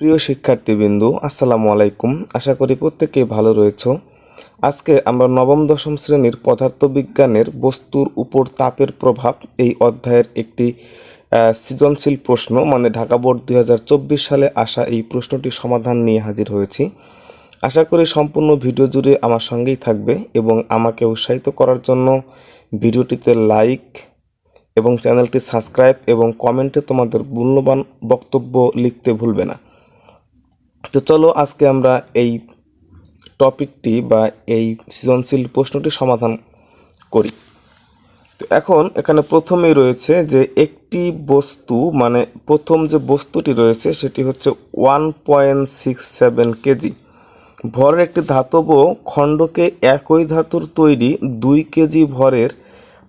প্রিয় শিক্ষার্থীবৃন্দ, আসসালামু আলাইকুম। আশা করি প্রত্যেকেই ভালো রয়েছ। আজকে আমরা নবম, দশম শ্রেণির পদার্থবিজ্ঞানের বস্তুর উপর তাপের প্রভাব এই অধ্যায়ের একটি সৃজনশীল প্রশ্ন মানে ঢাকা বোর্ড দুই হাজার চব্বিশ সালে আসা এই প্রশ্নটির সমাধান নিয়ে হাজির হয়েছি। আশা করি সম্পূর্ণ ভিডিও জুড়ে আমার সঙ্গেই থাকবে এবং আমাকে উৎসাহিত করার জন্য ভিডিওটিতে লাইক এবং চ্যানেলটি সাবস্ক্রাইব এবং কমেন্টে তোমাদের মূল্যবান বক্তব্য লিখতে ভুলবে না। তো চলো আজকে আমরা এই টপিকটি বা এই সৃজনশীল প্রশ্নটি সমাধান করি। তো এখন এখানে প্রথমেই রয়েছে যে একটি বস্তু মানে প্রথম যে বস্তুটি রয়েছে সেটি হচ্ছে one point six seven KG. ভরের একটি ধাতব খণ্ডকে একই ধাতুর তৈরি দুই কেজি ভরের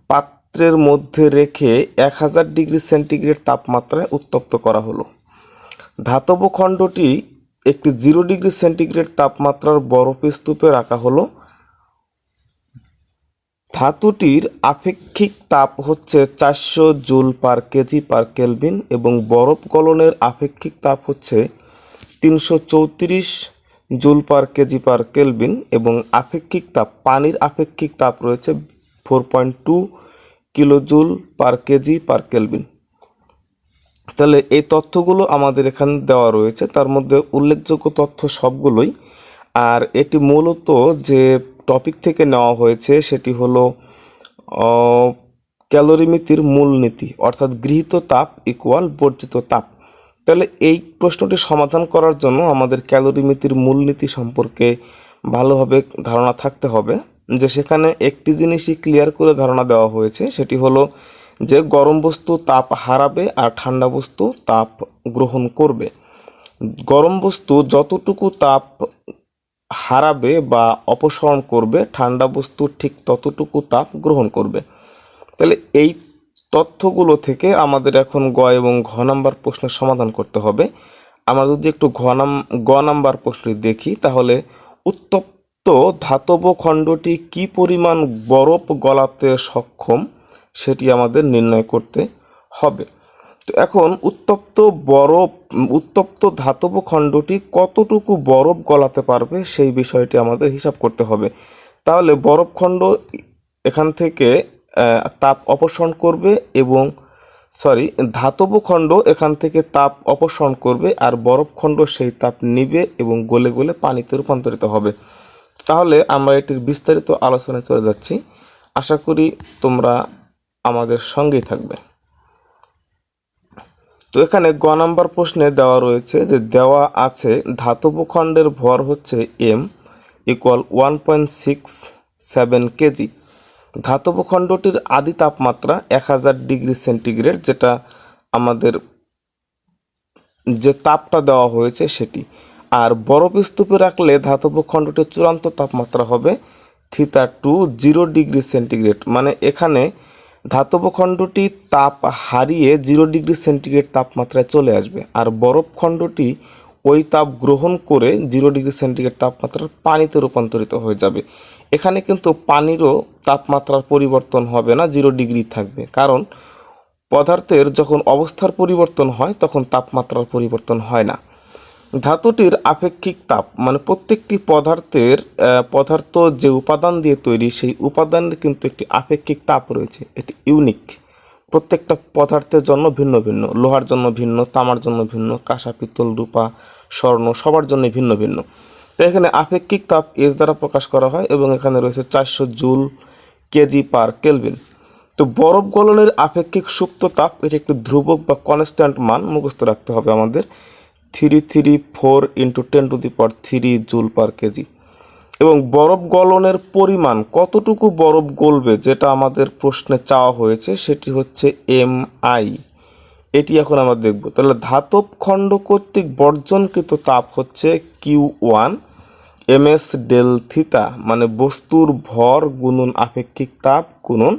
পাত্রের মধ্যে রেখে এক হাজার ডিগ্রি সেন্টিগ্রেড তাপমাত্রায় উত্তপ্ত করা হলো। ধাতব খণ্ডটি একটি জিরো ডিগ্রি সেন্টিগ্রেড তাপমাত্রার বরফ স্তূপে রাখা হলো। ধাতুটির আপেক্ষিক তাপ হচ্ছে চারশো joule per KG per kelvin এবং বরফ গলনের আপেক্ষিক তাপ হচ্ছে তিনশো চৌত্রিশ joule per KG per kelvin এবং আপেক্ষিক তাপ, পানির আপেক্ষিক তাপ রয়েছে four point two kilo joule per KG per kelvin. তাহলে এই তথ্যগুলো আমাদের এখানে দেওয়া রয়েছে। তার মধ্যে উল্লেখযোগ্য তথ্য সবগুলোই। আর এটি মূলত যে টপিক থেকে নেওয়া হয়েছে সেটি হলো ক্যালোরিমিতির মূলনীতি, অর্থাৎ গৃহীত তাপ ইকুয়াল বর্জিত তাপ। তাহলে এই প্রশ্নটি সমাধান করার জন্য আমাদের ক্যালোরিমিতির মূলনীতি সম্পর্কে ভালোভাবে ধারণা থাকতে হবে। যে সেখানে একটি জিনিসই ক্লিয়ার করে ধারণা দেওয়া হয়েছে, সেটি হলো যে গরম বস্তু তাপ হারাবে আর ঠান্ডা বস্তু তাপ গ্রহণ করবে। গরম বস্তু যতটুকু তাপ হারাবে বা অপসারণ করবে, ঠান্ডা বস্তু ঠিক ততটুকু তাপ গ্রহণ করবে। তাহলে এই তথ্যগুলো থেকে আমাদের এখন গ এবং ঘ নাম্বার প্রশ্নের সমাধান করতে হবে। আমরা যদি একটু ঘ নাম, গ নাম্বার প্রশ্নটি দেখি, তাহলে উত্তপ্ত ধাতব খণ্ডটি কি পরিমাণ বরফ গলাতে সক্ষম? সেটি আমাদের নির্ণয় করতে হবে। তো এখন উত্তপ্ত বরফ, উত্তপ্ত ধাতব খণ্ডটি কতটুকু বরফ গলাতে পারবে সেই বিষয়টি আমাদের হিসাব করতে হবে। তাহলে বরফ খণ্ড এখান থেকে তাপ অপসারণ করবে এবং সরি ধাতব খণ্ড এখান থেকে তাপ অপসারণ করবে আর বরফ খণ্ড সেই তাপ নিবে এবং গলে গলে পানিতে রূপান্তরিত হবে। তাহলে আমরা এটির বিস্তারিত আলোচনায় চলে যাচ্ছি। আশা করি তোমরা আমাদের সঙ্গেই থাকবে। তো এখানে গ নাম্বার প্রশ্নে দেওয়া রয়েছে যে, দেওয়া আছে, ধাতব খণ্ডের ভর হচ্ছে M equal one point six seven KG ধাতব খণ্ডটির আদি তাপমাত্রা এক হাজার ডিগ্রি সেন্টিগ্রেড, যেটা আমাদের যে তাপটা দেওয়া হয়েছে সেটি। আর বরফ স্তূপে রাখলে ধাতব খণ্ডটির চূড়ান্ত তাপমাত্রা হবে theta two zero degree centigrade মানে এখানে ধাতব খণ্ডটি তাপ হারিয়ে জিরো ডিগ্রি সেন্টিগ্রেড তাপমাত্রায় চলে আসবে। আর বরফ খণ্ডটি ওই তাপ গ্রহণ করে জিরো ডিগ্রি সেন্টিগ্রেড তাপমাত্রার পানিতে রূপান্তরিত হয়ে যাবে। এখানে কিন্তু পানিরও তাপমাত্রার পরিবর্তন হবে না, জিরো ডিগ্রি থাকবে। কারণ পদার্থের যখন অবস্থার পরিবর্তন হয়, তখন তাপমাত্রার পরিবর্তন হয় না। ধাতুটির আপেক্ষিক তাপ মানে প্রত্যেকটি পদার্থের পদার্থ যে উপাদান দিয়ে তৈরি, সেই উপাদানের কিন্তু একটি আপেক্ষিক তাপ রয়েছে। এটি ইউনিক প্রত্যেকটা পদার্থের জন্য ভিন্ন ভিন্ন। লোহার জন্য ভিন্ন, তামার জন্য ভিন্ন, কাঁসা, পিতল, রূপা, স্বর্ণ, সবার জন্য ভিন্ন ভিন্ন। তো এখানে আপেক্ষিক তাপ এস দ্বারা প্রকাশ করা হয় এবং এখানে রয়েছে চারশো জুল কেজি পার কেলভিন। তো বরফ গলনের আপেক্ষিক সুপ্ত তাপ, এটি একটি ধ্রুবক বা কনস্ট্যান্ট মান মুখস্থ রাখতে হবে আমাদের। Three three four into ten to the power three joule per KG এবং বরফ গলনের পরিমাণ কতটুকু বরফ গলবে যেটা আমাদের প্রশ্নে চাওয়া হয়েছে সেটি হচ্ছে এম আই এটি এখন আমরা দেখব। তাহলে ধাতব খণ্ড কর্তৃক বর্জনকৃত তাপ হচ্ছে Q one M S del theta মানে বস্তুর ভর গুণন আপেক্ষিক তাপ গুণন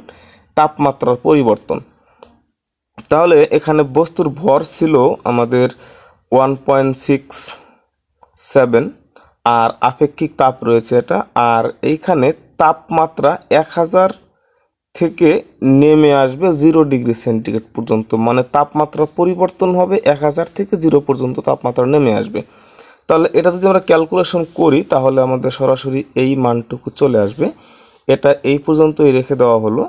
তাপমাত্রার পরিবর্তন। তাহলে এখানে বস্তুর ভর ছিল আমাদের ওয়ান পয়েন্ট সিক্স সেভেন আর আপেক্ষিক তাপ রয়েছে এটা। আর এইখানে তাপমাত্রা এক হাজার থেকে নেমে আসবে জিরো ডিগ্রি সেন্টিগ্রেড পর্যন্ত। মানে তাপমাত্রা পরিবর্তন হবে এক হাজার থেকে জিরো পর্যন্ত তাপমাত্রা নেমে আসবে। তাহলে এটা যদি আমরা ক্যালকুলেশন করি, তাহলে আমাদের সরাসরি এই মানটুকু চলে আসবে। এটা এই পর্যন্তই রেখে দেওয়া হলো।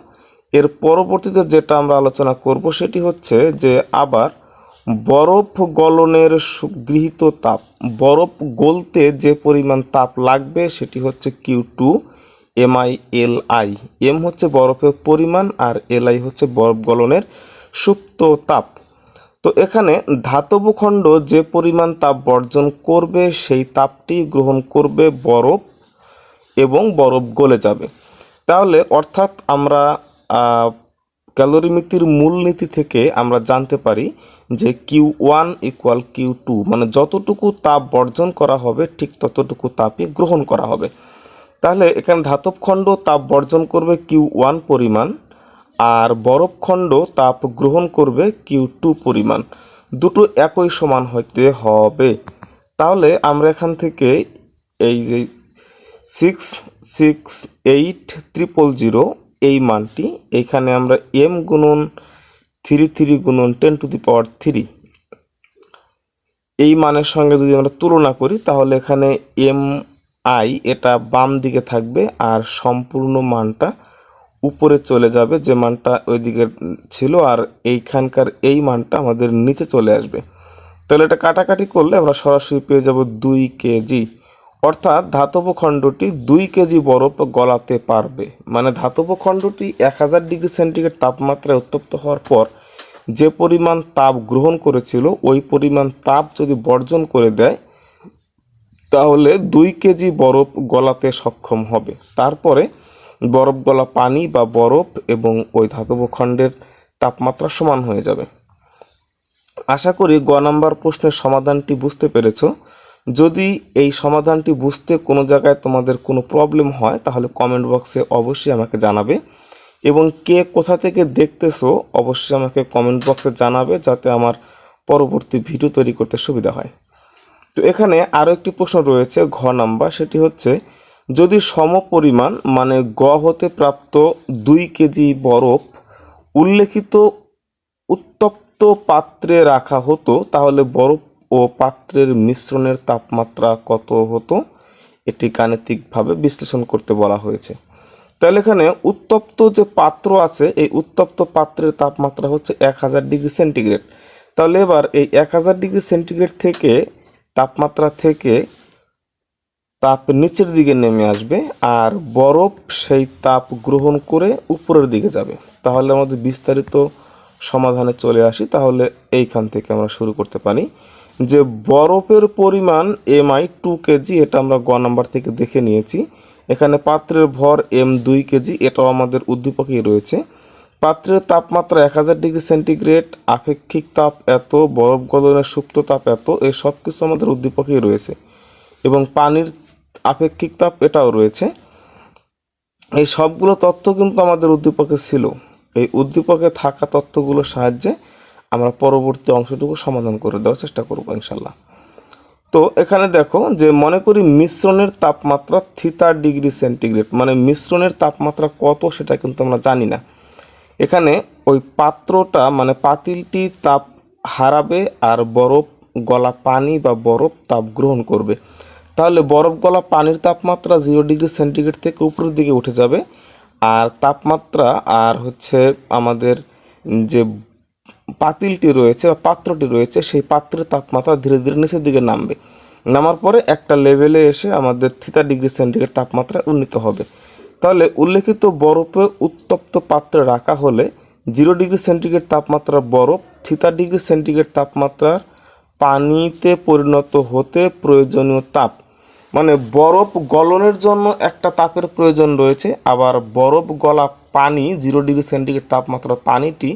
এর পরবর্তীতে যেটা আমরা আলোচনা করব, সেটি হচ্ছে যে আবার বরফ গলনের গৃহীত তাপ। বরফ গলতে যে পরিমাণ তাপ লাগবে সেটি হচ্ছে Q two MI L I. M হচ্ছে বরফের পরিমাণ আর এল আই হচ্ছে বরফ গলনের সুপ্ত তাপ। তো এখানে ধাতব খণ্ড যে পরিমাণ তাপ বর্জন করবে সেই তাপটি গ্রহণ করবে বরফ এবং বরফ গলে যাবে। তাহলে অর্থাৎ আমরা ক্যালোরিমিতির মূলনীতি থেকে আমরা জানতে পারি যে Q one equal Q two মানে যতটুকু তাপ বর্জন করা হবে, ঠিক ততটুকু তাপই গ্রহণ করা হবে। তাহলে এখানে ধাতব খণ্ড তাপ বর্জন করবে কিউ ওয়ান পরিমাণ, আর বরফ খণ্ড তাপ গ্রহণ করবে কিউ টু পরিমাণ। দুটো একই সমান হইতে হবে। তাহলে আমরা এখান থেকে এই যে six six eight triple zero এই মানটি এইখানে আমরা এম গুণন থ্রি থ্রি গুণন ten to the power three এই মানের সঙ্গে যদি আমরা তুলনা করি, তাহলে এখানে এম আই এটা বাম দিকে থাকবে আর সম্পূর্ণ মানটা উপরে চলে যাবে, যে মানটা ওই ওইদিকে ছিল আর এইখানকার এই মানটা আমাদের নিচে চলে আসবে। তাহলে এটা কাটাকাটি করলে আমরা সরাসরি পেয়ে যাব দুই কেজি। অর্থাৎ ধাতব খণ্ডটি দুই কেজি বরফ গলাতে পারবে। মানে ধাতব খণ্ডটি এক হাজার ডিগ্রি সেন্টিগ্রেড তাপমাত্রায় উত্তপ্ত হওয়ার পর যে পরিমাণ তাপ গ্রহণ করেছিল, ওই পরিমাণ তাপ যদি বর্জন করে দেয়, তাহলে দুই কেজি বরফ গলাতে সক্ষম হবে। তারপরে বরফ গলা পানি বা বরফ এবং ওই ধাতব খণ্ডের তাপমাত্রা সমান হয়ে যাবে। আশা করি গ নাম্বার প্রশ্নের সমাধানটি বুঝতে পেরেছ। যদি এই সমাধানটি বুঝতে কোনো জায়গায় তোমাদের কোনো প্রবলেম হয়, তাহলে কমেন্ট বক্সে অবশ্যই আমাকে জানাবে। এবং কে কোথা থেকে দেখতেছো, অবশ্যই আমাকে কমেন্ট বক্সে জানাবে যাতে আমার পরবর্তী ভিডিও তৈরি করতে সুবিধা হয়। তো এখানে আরও একটি প্রশ্ন রয়েছে, ঘ নাম্বার, সেটি হচ্ছে, যদি সমপরিমাণ মানে গ হতে প্রাপ্ত দুই কেজি বরফ উল্লেখিত উত্তপ্ত পাত্রে রাখা হতো, তাহলে বরফ ও পাত্রের মিশ্রণের তাপমাত্রা কত হতো, এটি গাণিতিকভাবে বিশ্লেষণ করতে বলা হয়েছে। তাহলে এখানে উত্তপ্ত যে পাত্র আছে, এই উত্তপ্ত পাত্রের তাপমাত্রা হচ্ছে এক হাজার ডিগ্রি সেন্টিগ্রেড। তাহলে এবার এই এক হাজার ডিগ্রি সেন্টিগ্রেড থেকে তাপমাত্রা থেকে তাপ নিচের দিকে নেমে আসবে আর বরফ সেই তাপ গ্রহণ করে উপরের দিকে যাবে। তাহলে আমাদের বিস্তারিত সমাধানে চলে আসি। তাহলে এইখান থেকে আমরা শুরু করতে পারি। যে বরফের পরিমাণ এম আই টু কেজি এটা আমরা গ নাম্বার থেকে দেখে নিয়েছি। এখানে পাত্রের ভর এম দুই কেজি এটাও আমাদের উদ্দীপকেই রয়েছে। পাত্রের তাপমাত্রা এক হাজার ডিগ্রি সেন্টিগ্রেড, আপেক্ষিক তাপ এত, বরফ গলনের সুপ্ত তাপ এত এই সব কিছু আমাদের উদ্দীপকেই রয়েছে। এবং পানির আপেক্ষিক তাপ এটাও রয়েছে। এই সবগুলো তথ্য কিন্তু আমাদের উদ্দীপকে ছিল। এই উদ্দীপকে থাকা তথ্যগুলোর সাহায্যে আমরা পরবর্তী অংশটুকু সমাধান করে দেওয়ার চেষ্টা করব ইনশাল্লাহ। তো এখানে দেখো যে মনে করি মিশ্রণের তাপমাত্রা থিতা ডিগ্রি সেন্টিগ্রেড মানে মিশ্রণের তাপমাত্রা কত সেটা কিন্তু আমরা জানি না। এখানে ওই পাত্রটা মানে পাতিলটি তাপ হারাবে আর বরফ গলা পানি বা বরফ তাপ গ্রহণ করবে। তাহলে বরফ গলা পানির তাপমাত্রা জিরো ডিগ্রি সেন্টিগ্রেড থেকে উপরের দিকে উঠে যাবে। আর তাপমাত্রা আর হচ্ছে আমাদের যে পাতিলটি রয়েছে বা পাত্রটি রয়েছে, সেই পাত্রের তাপমাত্রা ধীরে ধীরে নিচের দিকে নামবে। নামার পরে একটা লেভেলে এসে আমাদের থিতা ডিগ্রি সেন্টিগ্রেড তাপমাত্রা উন্নীত হবে। তাহলে উল্লেখিত বরফে উত্তপ্ত পাত্রে রাখা হলে জিরো ডিগ্রি সেন্টিগ্রেড তাপমাত্রা বরফ থিতা ডিগ্রি সেন্টিগ্রেড তাপমাত্রার পানিতে পরিণত হতে প্রয়োজনীয় তাপ। মানে বরফ গলনের জন্য একটা তাপের প্রয়োজন রয়েছে, আবার বরফ গলা পানি জিরো ডিগ্রি সেন্টিগ্রেড তাপমাত্রার পানিটি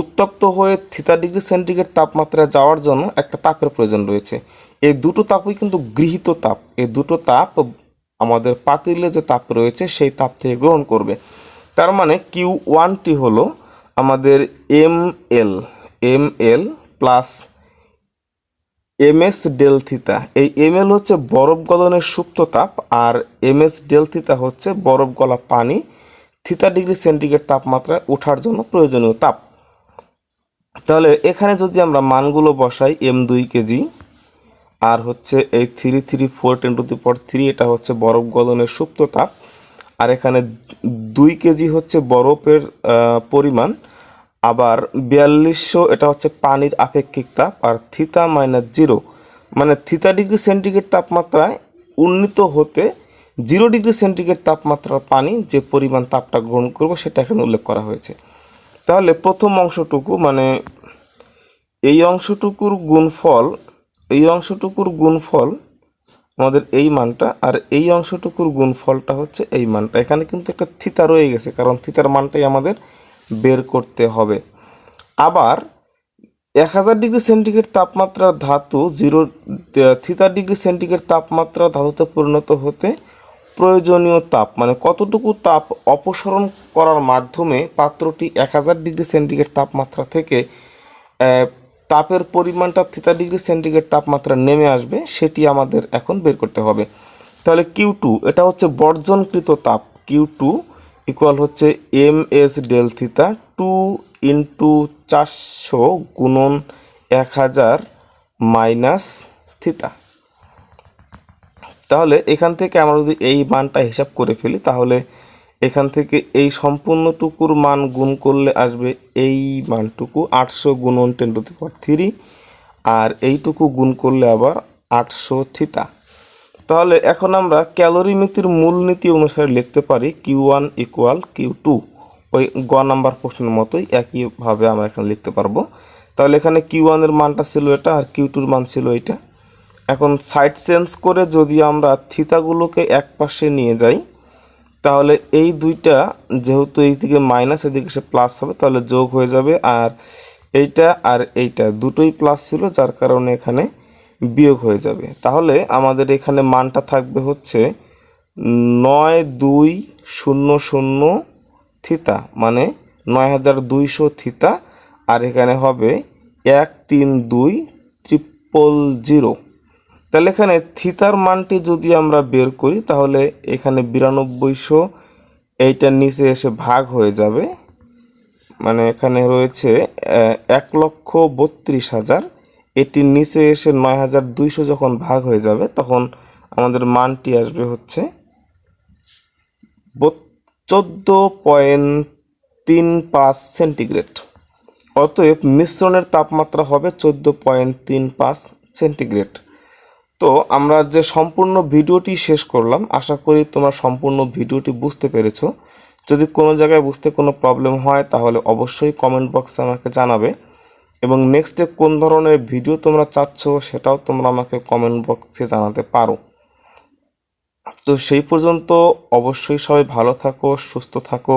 উত্তপ্ত হয়ে থিতা ডিগ্রি সেন্টিগ্রেড তাপমাত্রায় যাওয়ার জন্য একটা তাপের প্রয়োজন রয়েছে। এই দুটো তাপই কিন্তু গৃহীত তাপ। এই দুটো তাপ আমাদের পাতিলে যে তাপ রয়েছে, সেই তাপ থেকে গ্রহণ করবে। তার মানে কিউ ওয়ানটি হলো আমাদের M L M L plus M S delta theta এই এম এল হচ্ছে বরফ গলনের সুপ্ত তাপ আর এম এস ডেল থিতা হচ্ছে বরফ গলা পানি। থিতা ডিগ্রি সেন্টিগ্রেড তাপমাত্রায় ওঠার জন্য প্রয়োজনীয় তাপ। তাহলে এখানে যদি আমরা মানগুলো বসাই এম দুই কেজি, আর হচ্ছে এই three three four ten to three এটা হচ্ছে বরফ গলনের সুপ্ত তাপ আর এখানে দুই কেজি হচ্ছে বরফের পরিমাণ, আবার বিয়াল্লিশশো এটা হচ্ছে পানির আপেক্ষিক তাপ, আর থিতা মাইনাস জিরো মানে থিতা ডিগ্রি সেন্টিগ্রেড তাপমাত্রায় উন্নীত হতে জিরো ডিগ্রি সেন্টিগ্রেড তাপমাত্রার পানি যে পরিমাণ তাপটা গ্রহণ করব সেটা এখানে উল্লেখ করা হয়েছে। তাহলে প্রথম অংশটুকু মানে এই অংশটুকুর গুণফল, এই অংশটুকুর গুণফল আমাদের এই মানটা আর এই অংশটুকুর গুণফলটা হচ্ছে এই মানটা। এখানে কিন্তু একটা থিতা রয়ে গেছে, কারণ থিতার মানটাই আমাদের বের করতে হবে। আবার এক হাজার ডিগ্রি সেন্টিগ্রেড তাপমাত্রার ধাতু জিরো, থিতা ডিগ্রি সেন্টিগ্রেড তাপমাত্রা ধাতুতে পরিণত হতে প্রয়োজনীয় তাপ মানে কতটুকু তাপ অপসারণ করার মাধ্যমে পাত্রটি এক হাজার ডিগ্রি সেন্টিগ্রেড তাপমাত্রা থেকে তাপের পরিমাণটা থিতা ডিগ্রি সেন্টিগ্রেড তাপমাত্রা নেমে আসবে, সেটি আমাদের এখন বের করতে হবে। তাহলে কিউ টু, এটা হচ্ছে বর্জনকৃত তাপ। কিউ টু ইকুয়াল হচ্ছে M S delta theta, two into চারশো গুণন এক হাজার মাইনাস থিতা। তাহলে এখান থেকে আমরা যদি এই মানটা হিসাব করে ফেলি, তাহলে এখান থেকে এই সম্পূর্ণটুকুর মান গুণ করলে আসবে এই মানটুকু আটশো গুণন টেন টু দি থ্রি আর এইটুকু গুণ করলে আবার আটশো থিতা তাহলে এখন আমরা ক্যালোরিমিতির মূলনীতি অনুসারে লিখতে পারি Q one equal Q two. ওই গ নাম্বার প্রশ্নের মতোই একইভাবে আমরা এখানে লিখতে পারব। তাহলে এখানে কিউ ওয়ানের মানটা ছিল এটা আর কিউ টুর মান ছিল এটা এখন সাইড চেঞ্জ করে যদি আমরা থিতাগুলোকে এক পাশে নিয়ে যাই তাহলে এই দুইটা যেহেতু এই দিকে মাইনাস এদিকে সে প্লাস হবে, তাহলে যোগ হয়ে যাবে আর এইটা আর এইটা। দুটোই প্লাস ছিল, যার কারণে এখানে বিয়োগ হয়ে যাবে। তাহলে আমাদের এখানে মানটা থাকবে হচ্ছে নয় দুই শূন্য শূন্য থিতা মানে নয় হাজার দুইশো থিতা, আর এখানে হবে এক তিন দুই ট্রিপল জিরো। তাহলে এখানে থিতার মানটি যদি আমরা বের করি, তাহলে এখানে বিরানব্বইশো এইটার নিচে এসে ভাগ হয়ে যাবে। মানে এখানে রয়েছে এক লক্ষ বত্রিশ হাজার। এটির নিচে এসে নয় হাজার দুইশো যখন ভাগ হয়ে যাবে, তখন আমাদের মানটি আসবে হচ্ছে চোদ্দ পয়েন্ট তিন পাঁচ সেন্টিগ্রেড। অতএব মিশ্রণের তাপমাত্রা হবে চোদ্দ পয়েন্ট তিন পাঁচ সেন্টিগ্রেড। তো আমরা যে সম্পূর্ণ ভিডিওটি শেষ করলাম, আশা করি তোমরা সম্পূর্ণ ভিডিওটি বুঝতে পেরেছ। যদি কোনো জায়গায় বুঝতে কোনো প্রবলেম হয়, তাহলে অবশ্যই কমেন্ট বক্সে আমাকে জানাবে। এবং নেক্সটে কোন ধরনের ভিডিও তোমরা চাচ্ছ, সেটাও তোমরা আমাকে কমেন্ট বক্সে জানাতে পারো। তো সেই পর্যন্ত অবশ্যই সবাই ভালো থাকো, সুস্থ থাকো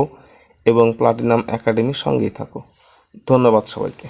এবং প্লাটিনাম একাডেমির সঙ্গেই থাকো। ধন্যবাদ সবাইকে।